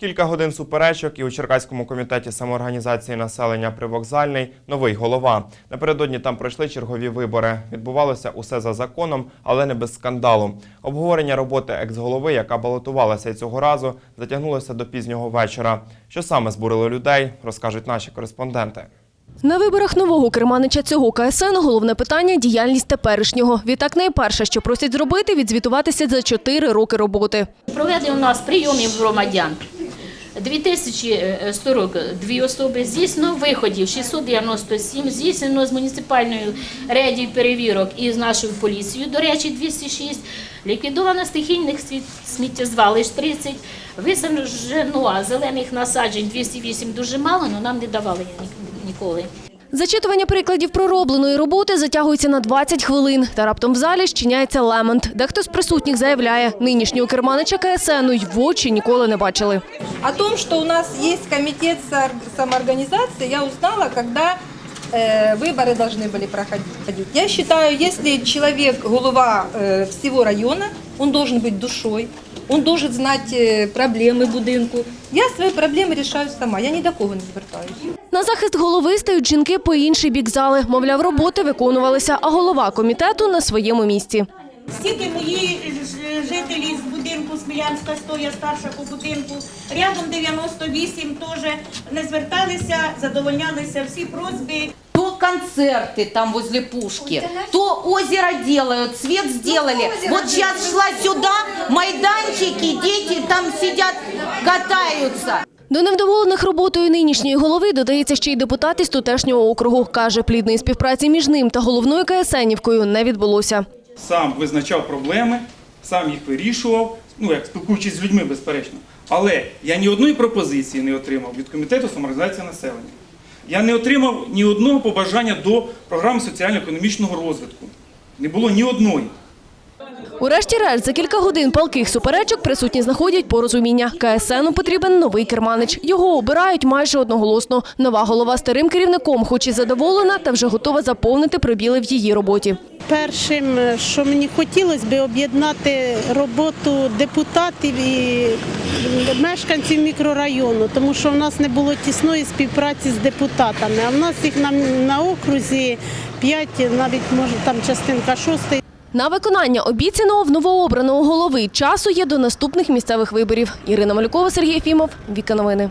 Кілька годин суперечок і у Черкаському комітеті самоорганізації населення Привокзальний новий голова. Напередодні там пройшли чергові вибори. Відбувалося усе за законом, але не без скандалу. Обговорення роботи екс-голови, яка балотувалася й цього разу, затягнулося до пізнього вечора. Що саме збурило людей, розкажуть наші кореспонденти. На виборах нового керманича цього КСН головне питання – діяльність теперішнього. Відтак найперше, що просять зробити – відзвітуватися за чотири роки роботи. Проведено у нас прийомів громадян. 2142 особи, здійснено виходів 697, здійснено з муніципальною рейдів перевірок і з нашою поліцією, до речі, 206, ліквідовано стихійних сміттєзвалищ 30, висаджено зелених насаджень 208, дуже мало, але нам не давали ні- ніколи. Зачитування прикладів проробленої роботи затягується на 20 хвилин. Та раптом в залі щиняється лемент. Дехто з присутніх заявляє, нинішнього керманича КСНу й в очі ніколи не бачили. О том, что у нас есть комитет сор- самоорганизации, я узнала, когда э, выборы должны были проходить. Я считаю, если человек голова э, всего района, он должен быть душой, он должен знать э, проблемы будинку. Я свои проблемы решаю сама, я ні до кого не звертаюся. На захист голови стають жінки по інший бік зали. Мовляв, роботи виконувалися, а голова комітету на своєму місці. Стільки мої ж- жителі з будинку Смілянська 100, я старша по будинку, рядом 98 теж не зверталися, задовольнялися всі просьби. Концерты там возле пушки, то озеро делают, свет сделали. Вот сейчас шла сюда, майданчики, дети там сидят, катаются. До невдоволених роботою нинішньої голови додається ще й депутат із тутешнього округу. Каже, плідної співпраці між ним та головною КСНівкою не відбулося. сам визначав проблеми, сам їх вирішував, ну як спілкуючись з людьми, безперечно. Але я ні одної пропозиції не отримав від комітету самоорганізації населення. Я не отримав ні одного побажання до програми соціально-економічного розвитку. Не було ні одної. Урешті-решт, за кілька годин палких суперечок присутні знаходять порозуміння. КСНу потрібен новий керманич. Його обирають майже одноголосно. Нова голова старим керівником, хоч і задоволена, та вже готова заповнити пробіли в її роботі. Першим, що мені хотілося б об'єднати роботу депутатів і мешканців мікрорайону, тому що в нас не було тісної співпраці з депутатами. А в нас їх на, на окрузі п'ять, навіть може там частинка шостий. На виконання обіцяного в новообраного голови часу є до наступних місцевих виборів. Ірина Малюкова, Сергій Фімов, Віка Новини.